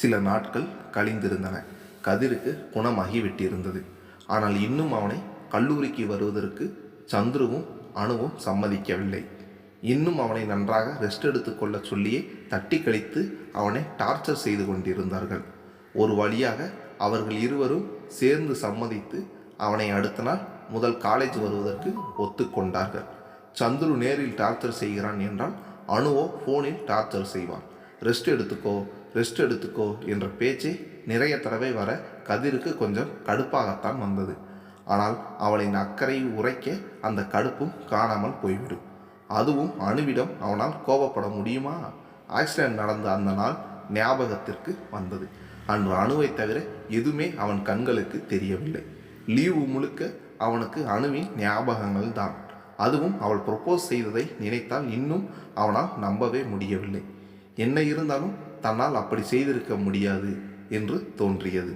சில நாட்கள் கழிந்திருந்தன. கதிருக்கு குணமாகிவிட்டிருந்தது ஆனால் இன்னும் அவனை கல்லூரிக்கு வருவதற்கு சந்துருவும் அணுவும் சம்மதிக்கவில்லை. இன்னும் அவனை நன்றாக ரெஸ்ட் எடுத்துக்கொள்ள சொல்லியே தட்டி கழித்து அவனை டார்ச்சர் செய்து கொண்டிருந்தார்கள். ஒரு வழியாக அவர்கள் இருவரும் சேர்ந்து சம்மதித்து அவனை அடுத்த நாள் முதல் காலேஜ் வருவதற்கு ஒத்துக்கொண்டார்கள் சந்துரு நேரில் டார்ச்சர் செய்கிறான் என்றால் அணுவோ ஃபோனில் டார்ச்சர் செய்வான். ரெஸ்ட் எடுத்துக்கோ ரெஸ்ட் எடுத்துக்கோ என்ற பேச்சு நிறைய தடவை வர கதிருக்கு கொஞ்சம் கடுப்பாகத்தான் வந்தது. ஆனால் அவளின் அக்கறை உரைக்க அந்த கடுப்பும் காணாமல் போய்விடும் அதுவும் அணுவிடம் அவனால் கோபப்பட முடியுமா? ஆக்சிடென்ட் நடந்த அந்த நாள் ஞாபகத்திற்கு வந்தது. அன்று அணுவை தவிர எதுவுமே அவன் கண்களுக்கு தெரியவில்லை. லீவு முழுக்க அவனுக்கு அணுவின் ஞாபகங்கள் தான். அதுவும் அவள் ப்ரொப்போஸ் செய்ததை நினைத்தால் இன்னும் அவனால் நம்பவே முடியவில்லை. என்ன இருந்தாலும் தன்னால் அப்படி செய்திருக்க முடியாது என்று தோன்றியது.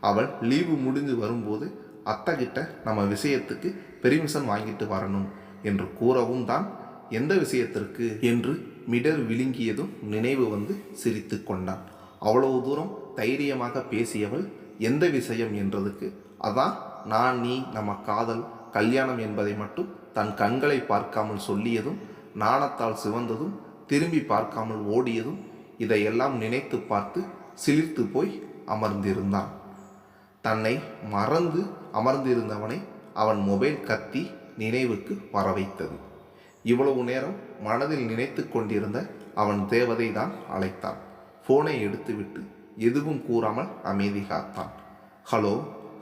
அவள் லீவு முடிஞ்சு வரும்போது அத்தகிட்ட நம்ம விஷயத்துக்கு பெர்மிஷன் வாங்கிட்டு வரணும் என்று கூறவும் தான் எந்த விஷயத்திற்கு என்று மிடர் விழுங்கியதும் நினைவு வந்து சிரித்து கொண்டான். அவ்வளவு தூரம் தைரியமாக பேசியவள் எந்த விஷயம் என்றதுக்கு அதான் நான் நீ நம்ம காதல் கல்யாணம் என்பதை மட்டும் தன் கண்களை பார்க்காமல் சொல்லியதும் நாணத்தால் சிவந்ததும் திரும்பி பார்க்காமல் ஓடியதும் இதையெல்லாம் நினைத்து பார்த்து சிலிர்த்து போய் அமர்ந்திருந்தான். தன்னை மறந்து அமர்ந்திருந்தவனை அவன் மொபைல் கத்தி நினைவுக்கு வர வைத்தது இவ்வளவு நேரம் மனதில் நினைத்து கொண்டிருந்த அவன் தேவதை தான் அழைத்தான். ஃபோனை எடுத்துவிட்டு எதுவும் கூறாமல் அமைதி காத்தான். ஹலோ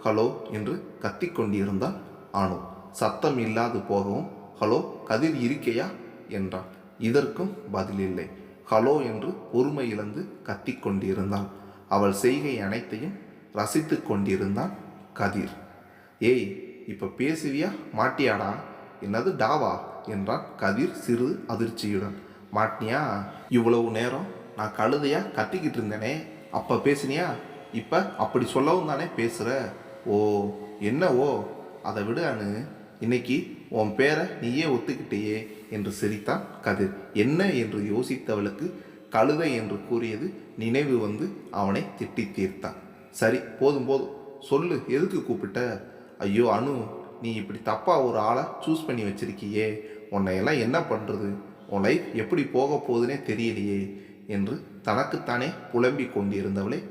ஹலோ என்று கத்திக்கொண்டிருந்தான் ஆனோ. சத்தம் இல்லாது போகவும் ஹலோ கதிர் இருக்கையா? என்றான். இதற்கும் பதிலில்லை ஹலோ என்று பொறுமை இழந்து கத்திக்கொண்டிருந்தான் அவள் செய்கை அனைத்தையும் ரசித்து கொண்டிருந்தான் கதிர். ஏய் இப்போ பேசுவியா? மாட்டியாடா? என்னது டாவா? என்றான் கதிர் சிறு அதிர்ச்சியுடன். மாட்டினியா? இவ்வளவு நேரம் நான் கழுதையா கத்திக்கிட்டு இருந்தேனே. அப்போ பேசினியா? இப்போ அப்படி சொல்லவும் தானே பேசுகிற ஓ என்ன ஓ அதை விட அனு. இன்னைக்கு உன் பேரை நீயே ஒத்துக்கிட்டேயே என்று சிரித்தான் கதிர். என்ன என்று யோசித்தவளுக்கு கழுதை என்று கூறியது நினைவு வந்து அவனை திட்டி தீர்த்தான். சரி போதும் போதும். சொல்லு எதுக்கு கூப்பிட்ட? ஐயோ அனு நீ இப்படி தப்பாக ஒரு ஆளை சூஸ் பண்ணி வச்சிருக்கியே. உன்னையெல்லாம் என்ன பண்ணுறது உன் லைஃப் எப்படி போக போகுதுன்னே தெரியலையே என்று தனக்குத்தானே புலம்பிக் கொண்டிருந்தவளை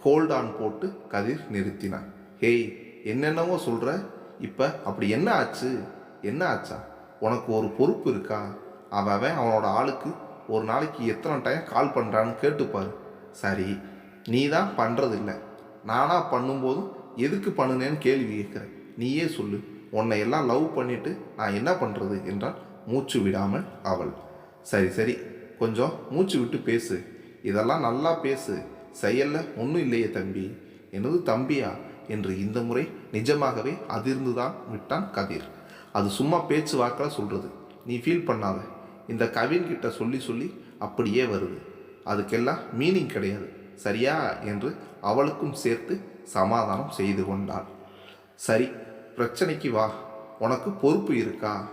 ஹோல்ட் ஆன் போட்டு கதிர் நிறுத்தினான். ஹேய் என்னென்னவோ சொல்கிற இப்போ அப்படி என்ன ஆச்சு? என்ன ஆச்சா? உனக்கு ஒரு பொறுப்பு இருக்கா? அவன் அவன் அவனோட ஆளுக்கு ஒரு நாளைக்கு எத்தனை டைம் கால் பண்ணுறான்னு கேட்டுப்பார் சரி நீ தான் பண்ணுறதில்ல நானாக பண்ணும்போதும் எதுக்கு பண்ணுனேன்னு கேள்வி கேட்குறேன். நீயே சொல்லு. உன்னை எல்லாம் லவ் பண்ணிவிட்டு நான் என்ன பண்ணுறது என்றால் மூச்சு விடாமல் அவள். சரி சரி. கொஞ்சம் மூச்சு விட்டு பேசு. இதெல்லாம் நல்லா பேசு. செயல்ல ஒன்றும் இல்லையே தம்பி. எனது தம்பியா? என்று இந்த முறை நிஜமாகவே அதிர்ந்து தான் விட்டான் கதிர். அது சும்மா பேச்சு வாக்கில் சொல்கிறது நீ ஃபீல் பண்ணாத. இந்த கவின்கிட்ட சொல்லி சொல்லி அப்படியே வருது. அதுக்கெல்லாம் மீனிங் கிடையாது. சரியா? என்று அவளுக்கும் சேர்த்து சமாதானம் செய்து கொண்டாள். சரி பிரச்சனைக்கு வா. உனக்கு பொறுப்பு இருக்கா?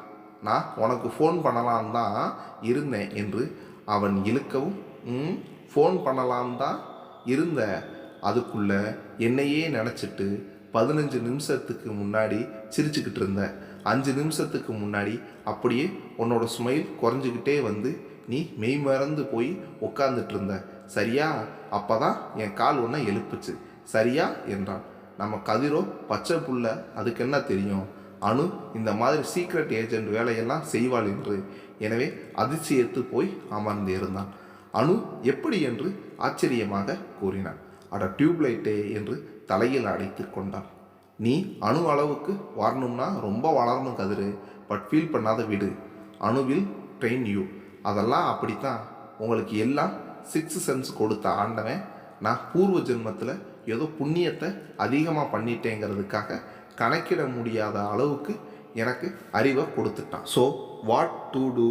நான் உனக்கு ஃபோன் பண்ணலான் தான் இருந்தேன் என்று அவன் இழுக்கவும் ம் ஃபோன் பண்ணலான் தான் இருந்த. அதுக்குள்ளே என்னையே நினச்சிட்டு பதினஞ்சு நிமிஷத்துக்கு முன்னாடி சிரிச்சுக்கிட்டு இருந்த அஞ்சு நிமிஷத்துக்கு முன்னாடி அப்படியே உன்னோட ஸ்மைல் குறைஞ்சிக்கிட்டே வந்து நீ மெய் மறந்து போய் உட்காந்துட்டு இருந்த சரியா? அப்பதான் என் கால் ஒன்றை எழுப்புச்சு. சரியா? என்றான். நம்ம கதிரோ பச்சை புள்ள அதுக்கு என்ன தெரியும்? அனு இந்த மாதிரி சீக்ரெட் ஏஜென்ட் வேலையெல்லாம் செய்வாள் என்று. எனவே அதிர்ச்சியத்து போய் அமர்ந்து இருந்தான். அனு எப்படி என்று ஆச்சரியமாக கூறினான். அட டியூப்லைட்டே என்று தலையில் அடைத்து கொண்டாள் நீ அணு அளவுக்கு வரணும்னா ரொம்ப வளரணும் கதிரு பட் ஃபீல் பண்ணாத விடு. அணுவில் ட்ரெயின் யூ அதெல்லாம் அப்படித்தான். உங்களுக்கு எல்லாம் சிக்ஸ் சென்ஸ் கொடுத்த ஆண்டவன். நான் பூர்வ ஜென்மத்தில் ஏதோ புண்ணியத்தை அதிகமாக பண்ணிட்டேங்கிறதுக்காக கணக்கிட முடியாத அளவுக்கு எனக்கு அறிவை கொடுத்துட்டான். ஸோ வாட் டு டூ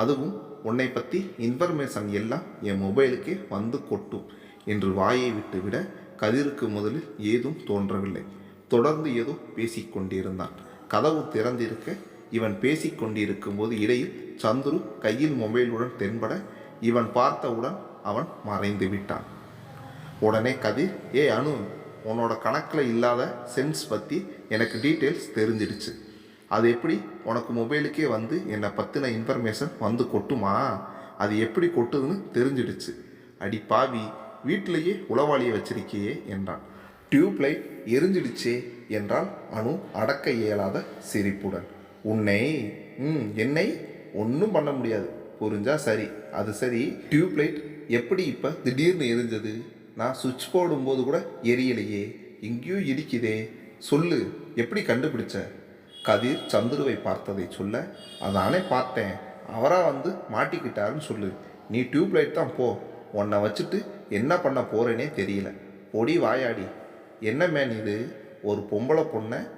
அதுவும் உன்னை பற்றி இன்ஃபர்மேஷன் எல்லாம் என் மொபைலுக்கே வந்து கொட்டும். என்று வாயை விட்டு விட கதிருக்கு முதலில் ஏதும் தோன்றவில்லை. தொடர்ந்து ஏதோ பேசிக்கொண்டிருந்தான். கதவு திறந்திருக்க இவன் பேசிக்கொண்டிருக்கும் போது இடையில் சந்துரு கையில் மொபைலுடன் தென்பட இவன் பார்த்தவுடன் அவன் மறைந்து விட்டான். உடனே கதிர் ஏ அனு உன்னோட கணக்கில் இல்லாத சென்ஸ் பற்றி எனக்கு டீட்டெயில்ஸ் தெரிஞ்சிடுச்சு. அது எப்படி? உனக்கு மொபைலுக்கே வந்து என்னை பற்றின இன்ஃபர்மேஷன் வந்து கொட்டுமா? அது எப்படி கொட்டுதுன்னு தெரிஞ்சிடுச்சு. அடி பாவி வீட்டிலேயே உளவாளியை வச்சிருக்கியே என்றான். டியூப் லைட் எரிஞ்சிடுச்சே என்றால் அனு அடக்க இயலாத சிரிப்புடன். உன்னை ம் என்னை ஒன்றும் பண்ண முடியாது. புரிஞ்சா சரி. அது சரி. டியூப் லைட் எப்படி இப்போ திடீர்னு எரிஞ்சது? நான் சுவிட்ச் போடும்போது கூட எரியலையே. எங்கேயோ இடிக்குதே. சொல்லு எப்படி கண்டுபிடிச்ச? கதிர் சந்துருவை பார்த்ததை சொல்ல அதானே பார்த்தேன். அவராக வந்து மாட்டிக்கிட்டாருன்னு சொல்லு. நீ டியூப் லைட் தான் போ. உன்னை வச்சுட்டு என்ன பண்ண போகிறேனே தெரியல. பொடி வாயாடி. என்ன மேன் இது? ஒரு பொம்பளை பொண்ணை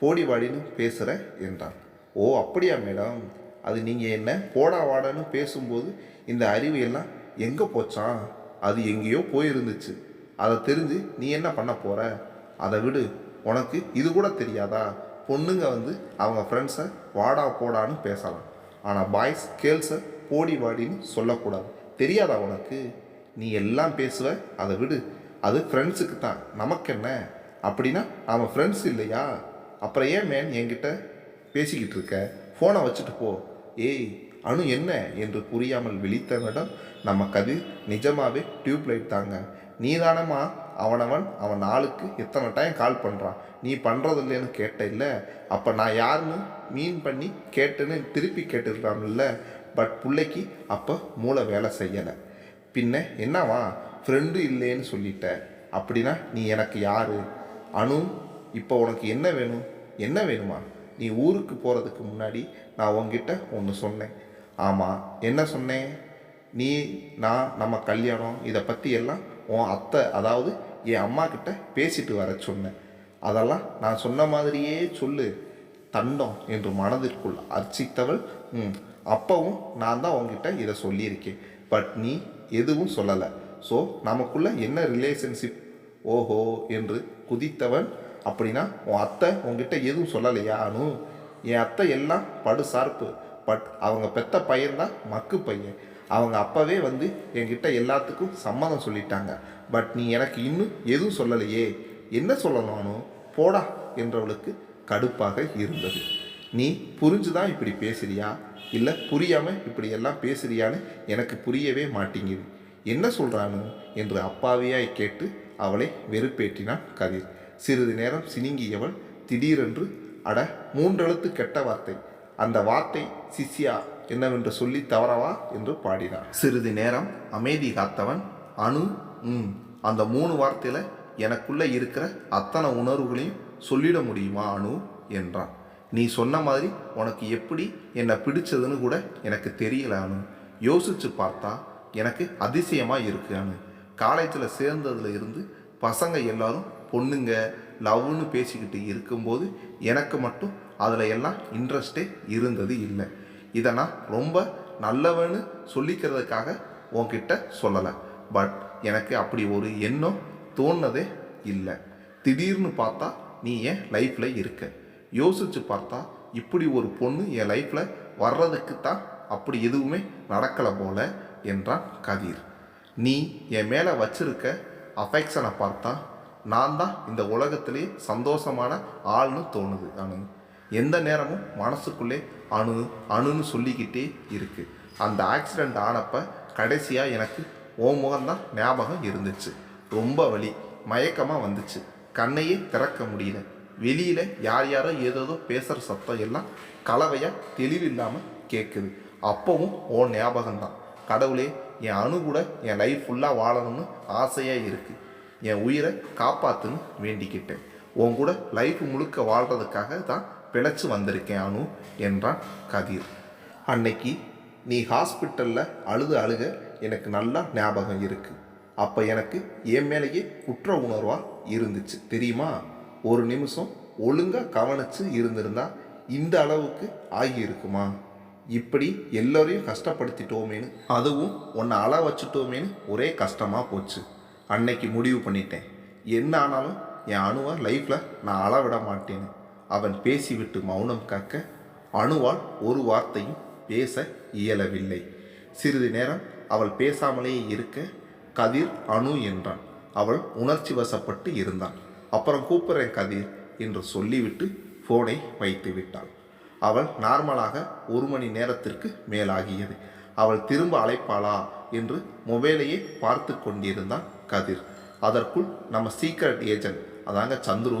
போடி வாடின்னு பேசுகிற என்றான். ஓ அப்படியா மேடம். அது நீங்கள் என்ன போடா வாடான்னு பேசும்போது இந்த அறிவு எல்லாம் எங்கே போச்சான் அது எங்கேயோ போயிருந்துச்சு. அதை தெரிஞ்சு நீ என்ன பண்ண போகிற அதை விடு. உனக்கு இது கூட தெரியாதா? பொண்ணுங்க வந்து அவங்க ஃப்ரெண்ட்ஸை வாடா போடான்னு பேசலாம். ஆனால் பாய்ஸ் கேர்ள்ஸை போடி வாடின்னு சொல்லக்கூடாது. தெரியாதா உனக்கு? நீ எல்லாம் பேசுவ அதை விடு. அது ஃப்ரெண்ட்ஸுக்கு தான். நமக்கு என்ன அப்படின்னா அவன் ஃப்ரெண்ட்ஸ் இல்லையா? அப்புறம் ஏன் மேன் என்கிட்ட பேசிக்கிட்டு இருக்க? ஃபோனை வச்சுட்டு போ. ஏய் அணு என்ன? என்று புரியாமல் விழித்தவனிடம் நம்ம கதிர் நிஜமாவே டியூப் லைட் தாங்க. நீ தானம்மா அவனவன் அவன் ஆளுக்கு எத்தனை டைம் கால் பண்ணுறான் நீ பண்ணுறது இல்லைன்னு கேட்ட இல்லை? அப்போ நான் யாருன்னு மீன் பண்ணி கேட்டேன்னு திருப்பி கேட்டுருக்கான்ல பட் பிள்ளைக்கு அப்போ மூளை வேலை செய்யலை. பின்ன என்னவா? ஃப்ரெண்டு இல்லைன்னு சொல்லிட்ட. அப்படின்னா நீ எனக்கு யார்? அனு இப்போ உனக்கு என்ன வேணும்? என்ன வேணுமா? நீ ஊருக்கு போகிறதுக்கு முன்னாடி நான் உங்ககிட்ட ஒன்று சொன்னேன். ஆமாம் என்ன சொன்னேன்? நீ நான் நம்ம கல்யாணம் இதை பற்றி எல்லாம் உன் அத்தை அதாவது என் அம்மா கிட்ட பேசிட்டு வர சொன்னேன். அதெல்லாம் நான் சொன்ன மாதிரியே சொல்லு. தண்டம் என்று மனதிற்குள் அர்ச்சித்தவள் ம் அப்பவும் நான் தான் உங்ககிட்ட இதை சொல்லியிருக்கேன். பட் நீ எதுவும் சொல்லலை. ஸோ நமக்குள்ளே என்ன ரிலேஷன்ஷிப் ஓஹோ என்று குதித்தவன் அப்படின்னா உன் அத்தை உங்ககிட்ட எதுவும் சொல்லலையா அனு? என் அத்தை எல்லாம் படு சார்பு பட் அவங்க பெத்த பையன்தான் மக்கு பையன். அவங்க அப்பவே வந்து என்கிட்ட எல்லாத்துக்கும் சம்மதம் சொல்லிட்டாங்க. பட் நீ எனக்கு இன்னும் எதுவும் சொல்லலையே. என்ன சொல்லலானோ போடா. என்றவளுக்கு கடுப்பாக இருந்தது. நீ புரிஞ்சுதான் இப்படி பேசுறியா? இல்லை புரியாமல் இப்படி எல்லாம் பேசுறியான்னு எனக்கு புரியவே மாட்டேங்குது. என்ன சொல்கிறானு என்று அப்பாவியாய் கேட்டு அவளை வெறுப்பேற்றினான் கதிர். சிறிது நேரம் சினிங்கியவள் திடீரென்று அட மூன்றெழுத்து கெட்ட வார்த்தை. அந்த வார்த்தை சிஷ்யா என்னவென்று சொல்லி தவறவா? என்று பாடினான். சிறிது நேரம் அமைதி காத்தவன் அணு ம் அந்த மூணு வார்த்தையில் எனக்குள்ளே இருக்கிற அத்தனை உணர்வுகளையும் சொல்லிட முடியுமா அணு என்றான். நீ சொன்ன மாதிரி உனக்கு எப்படி என்னை பிடிச்சதுன்னு கூட எனக்கு தெரியல யோசித்து பார்த்தா எனக்கு அதிசயமாக இருக்கானு காலேஜில் சேர்ந்ததுல இருந்து பசங்க எல்லாரும் பொண்ணுங்க லவ்னு பேசிக்கிட்டு இருக்கும்போது எனக்கு மட்டும் அதில் எல்லாம் இன்ட்ரெஸ்டே இருந்தது இல்லை. இதை நான் ரொம்ப நல்லவன்னு சொல்லிக்கிறதுக்காக உன்கிட்ட சொல்லலை. பட் எனக்கு அப்படி ஒரு எண்ணம் தோணுனதே இல்லை. திடீர்னு பார்த்தா நீ என் லைஃப்பில் இருக்க. யோசித்து பார்த்தா இப்படி ஒரு பொண்ணு என் லைஃப்பில் வர்றதுக்கு தான் அப்படி எதுவுமே நடக்கலை போல என்றான் கதிர். நீ என் மேலே வச்சிருக்க அஃபெக்ஷனை பார்த்தா நான் தான் இந்த உலகத்திலே சந்தோஷமான ஆள்னு தோணுது அணு எந்த நேரமும் மனசுக்குள்ளே அணு அணுன்னு சொல்லிக்கிட்டே இருக்குது அந்த ஆக்சிடெண்ட் ஆனப்போ கடைசியாக எனக்கு ஓ முகம்தான் ஞாபகம் இருந்துச்சு. ரொம்ப வலி மயக்கமாக வந்துச்சு. கண்ணையே திறக்க முடியல. வெளியில் யார் யாரோ ஏதேதோ பேசுகிற சத்தம் எல்லாம் கலவையாக தெளிவில்லாமல் கேட்குது அப்போவும் ஓ ஞாபகம்தான். கடவுளே என் அணு கூட என் லைஃப் ஃபுல்லாக வாழணும்னு ஆசையாக இருக்குது என் உயிரை காப்பாற்றுன்னு வேண்டிக்கிட்டேன். உன் கூட லைஃப் முழுக்க வாழ்கிறதுக்காக தான் பிழைச்சி வந்திருக்கேன் அனு என்றான் கதிர். அன்னைக்கு நீ ஹாஸ்பிட்டலில் அழுது அழுக எனக்கு நல்லா ஞாபகம் இருக்குது அப்போ எனக்கு என் மேலேயே குற்ற உணர்வாக இருந்துச்சு. தெரியுமா? ஒரு நிமிஷம் ஒழுங்காக கவனிச்சு இருந்திருந்தால் இந்த அளவுக்கு ஆகியிருக்குமா? இப்படி எல்லோரையும் கஷ்டப்படுத்திட்டோமேன்னு அதுவும் உன்னை அள வச்சுட்டோமேன்னு ஒரே கஷ்டமாக போச்சு. அன்னைக்கு முடிவு பண்ணிட்டேன். என்ன ஆனாலும் என் அணுவை லைஃப்பில் நான் அளவிட மாட்டேன்னு அவன் பேசிவிட்டு மௌனம் காக்க அணுவால் ஒரு வார்த்தையும் பேச இயலவில்லை. சிறிது நேரம் அவள் பேசாமலேயே இருக்க கதிர் அணு என்றான். அவள் உணர்ச்சி வசப்பட்டு இருந்தாள் அப்புறம் கூப்பிட்றேன் கதிர் என்று சொல்லிவிட்டு ஃபோனை வைத்து விட்டாள். அவள் நார்மலாக ஒரு மணி நேரத்திற்கு மேலாகியது. அவள் திரும்ப அழைப்பாளா என்று மொபைலையே பார்த்து கொண்டிருந்தான் கதிர். அதற்குள் நம்ம சீக்ரெட் ஏஜென்ட் அதாங்க சந்துரு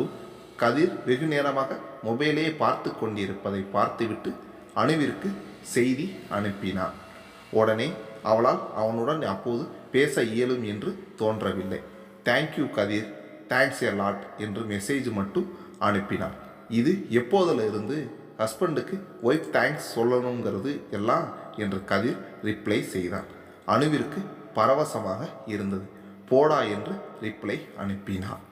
கதிர் வெகு நேரமாக மொபைலையே பார்த்து கொண்டிருப்பதை பார்த்துவிட்டு அணுவிற்கு செய்தி அனுப்பினான். உடனே அவளால் அவனுடன் அப்போது பேச இயலும் என்று தோன்றவில்லை. Thank you Kathir. Thanks a lot என்று மெசேஜ் மட்டும் அனுப்பினார் இது எப்போதுல இருந்து ஹஸ்பண்டுக்கு ஒய்ஃப் தேங்க்ஸ் சொல்லணுங்கிறது எல்லாம் என்று கதிர் ரிப்ளை செய்தான். அணுவிற்கு பரவசமாக இருந்தது. போடா என்று ரிப்ளை அனுப்பினான்.